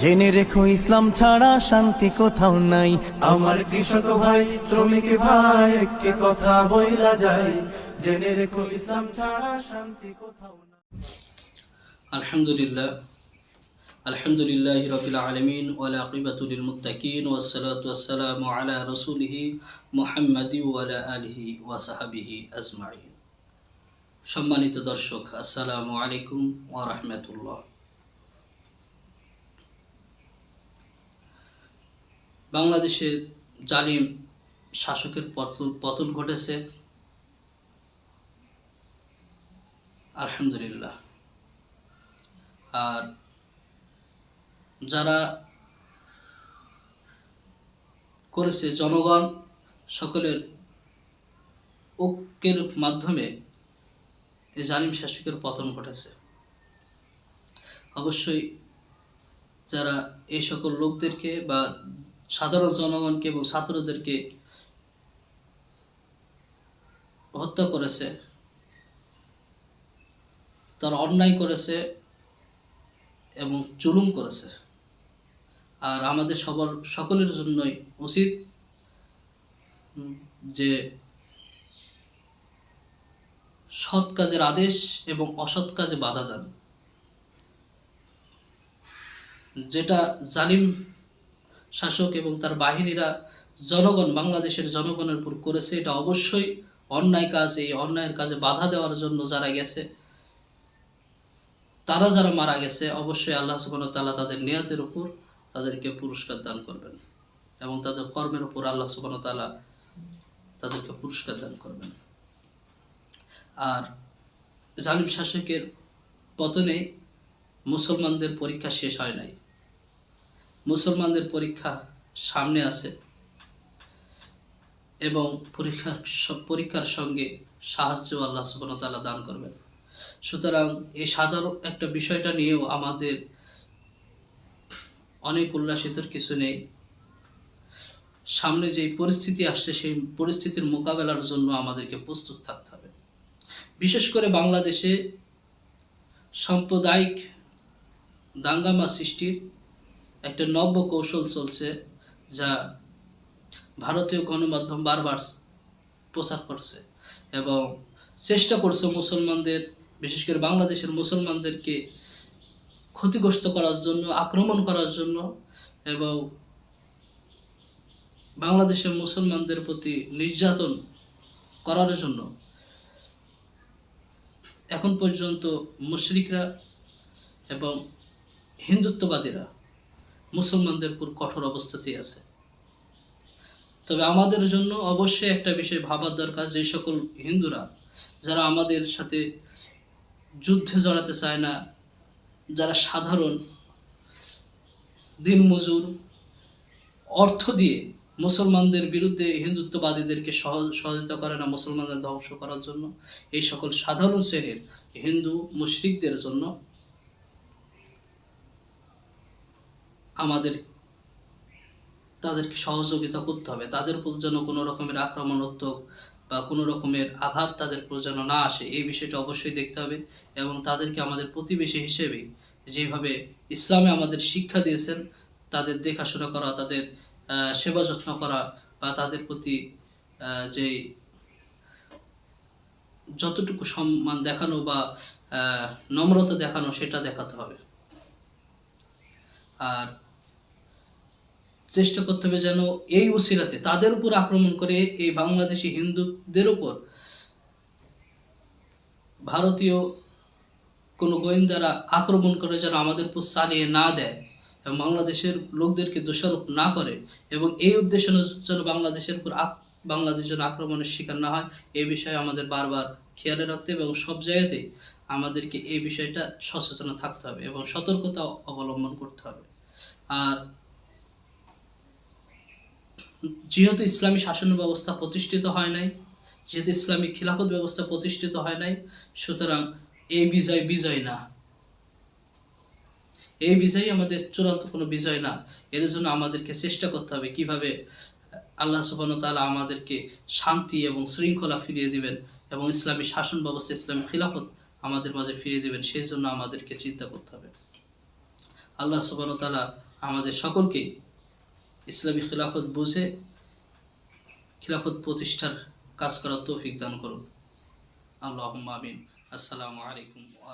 জেনে রেখো ইসলাম ছাড়া শান্তি কোথাও নাই আমার কৃষক ভাই শ্রমিক ভাই একটি কথা বইলা যায় জেনে রেখো ইসলাম ছাড়া শান্তি কোথাও না الحمد لله الحمد لله رب العالمين والعاقبة للمتقين والصلاة والسلام على رسوله محمد وعلى آله وصحبه أجمعين সম্মানিত দর্শক আসসালামু আলাইকুম ওয়া রাহমাতুল্লাহ বাংলাদেশে জালিম শাসকের পতন পতন ঘটেছে। আলহামদুলিল্লাহ। আর যারা করেছে জনগণ, সকলের ঐক্যের মাধ্যমে এই জালিম শাসকের পতন ঘটেছে। অবশ্যই যারা এই সকল লোকদেরকে বা সাধারণ জনগণকে এবং ছাত্রদেরকে হত্যা করেছে, তারা অন্যায় করেছে এবং জুলুম করেছে। আর আমাদের সবার, সকলের জন্যই উচিত যে সৎ কাজের আদেশ এবং অসৎ কাজে বাধা দেন। যেটা জালিম শাসক এবং তার বাহিনীরা জনগণ, বাংলাদেশের জনগণের উপর করেছে। এটা অবশ্যই অন্যায় কাজ, এই অন্যায়ের কাজে বাধা দেওয়ার জন্য যারা গেছে, তারা যারা মারা গেছে, অবশ্যই আল্লাহ ওয়া তাদের নিয়তের উপর তাদেরকে পুরস্কার দান করবেন এবং তাদের কর্মের উপর আল্লাহ ওয়া তাদেরকে পুরস্কার দান করবেন। আর জালিম শাসকের পতনে মুসলমানদের পরীক্ষা শেষ হয় নাই। মুসলমানদের পরীক্ষা সামনে আছে এবং পরীক্ষা পরীক্ষার সঙ্গে সাহায্য আল্লাহ তাআলা দান করবেন। সুতরাং এই সাধারণ একটা বিষয়টা নিয়েও আমাদের অনেক উল্লাসিতর কিছু নেই। সামনে যে পরিস্থিতি আসছে, সেই পরিস্থিতির মোকাবেলার জন্য আমাদেরকে প্রস্তুত থাকতে হবে। বিশেষ করে বাংলাদেশে সাম্প্রদায়িক দাঙ্গামা সৃষ্টির একটা নব্য কৌশল চলছে যা ভারতীয় গণমাধ্যম বারবার প্রচার করছে এবং চেষ্টা করছে মুসলমানদের, বিশেষ করে বাংলাদেশের মুসলমানদেরকে ক্ষতিগ্রস্ত করার জন্য, আক্রমণ করার জন্য এবং বাংলাদেশের মুসলমানদের প্রতি নির্যাতন করার জন্য। এখন পর্যন্ত মুশরিকরা এবং হিন্দুত্ববাদীরা মুসলমানদের উপর কঠোর অবস্থাতেই আছে। তবে আমাদের জন্য অবশ্যই একটা বিষয় ভাবার দরকার, যে সকল হিন্দুরা যারা আমাদের সাথে যুদ্ধে জড়াতে চায় না, যারা সাধারণ দিনমজুর, অর্থ দিয়ে মুসলমানদের বিরুদ্ধে হিন্দুত্ববাদীদেরকে সহ- সহযোগিতা করে না, মুসলমানদের ধ্বংস করার জন্য, এই সকল সাধারণ শ্রেণির হিন্দু মুশরিকদের জন্য আমাদের, তাদেরকে সহযোগিতা করতে হবে। তাদের উপর যেন কোনো রকমের আক্রমণাত্মক বা কোনো রকমের আঘাত তাদের যেন না আসে, এই বিষয়টা অবশ্যই দেখতে হবে এবং তাদেরকে আমাদের প্রতিবেশী হিসেবে যেভাবে ইসলামে আমাদের শিক্ষা দিয়েছেন, তাদের দেখাশোনা করা, তাদের সেবা যত্ন করা বা তাদের প্রতি যে যতটুকু সম্মান দেখানো বা নম্রতা দেখানো, সেটা দেখাতে হবে। আর চেষ্টা করতে হবে যেন এই উসিলাতে তাদের উপর আক্রমণ করে এই বাংলাদেশি হিন্দুদের উপর ভারতীয় কোনো গোয়েন্দারা আক্রমণ করে যেন আমাদের উপর চালিয়ে না দেয় এবং বাংলাদেশের লোকদেরকে দোষারোপ না করে এবং এই উদ্দেশ্য যেন বাংলাদেশের উপর বাংলাদেশ যেন আক্রমণের শিকার না হয়, এই বিষয়ে আমাদের বারবার খেয়ালে রাখতে হবে এবং সব জায়গাতেই আমাদেরকে এই বিষয়টা সচেতন থাকতে হবে এবং সতর্কতা অবলম্বন করতে হবে। আর যেহেতু ইসলামী শাসন ব্যবস্থা প্রতিষ্ঠিত হয় নাই, যেহেতু ইসলামী খিলাফত ব্যবস্থা প্রতিষ্ঠিত হয় নাই, সুতরাং এই বিজয় বিজয় না। এই বিজয় আমাদের চূড়ান্ত কোনো বিজয় না। এর জন্য আমাদেরকে চেষ্টা করতে হবে কীভাবে আল্লাহ সুবান তালা আমাদেরকে শান্তি এবং শৃঙ্খলা ফিরিয়ে দিবেন এবং ইসলামী শাসন ব্যবস্থা, ইসলামী খিলাফত আমাদের মাঝে ফিরিয়ে দিবেন, সেই জন্য আমাদেরকে চিন্তা করতে হবে। আল্লাহ সুবান তালা আমাদের সকলকে ইসলামী খিলাফত বুঝে খিলাফত প্রতিষ্ঠার কাজ করার তৌফিক দান করুন। আল্লাহ আমিন। আসসালামু আলাইকুম ওয়া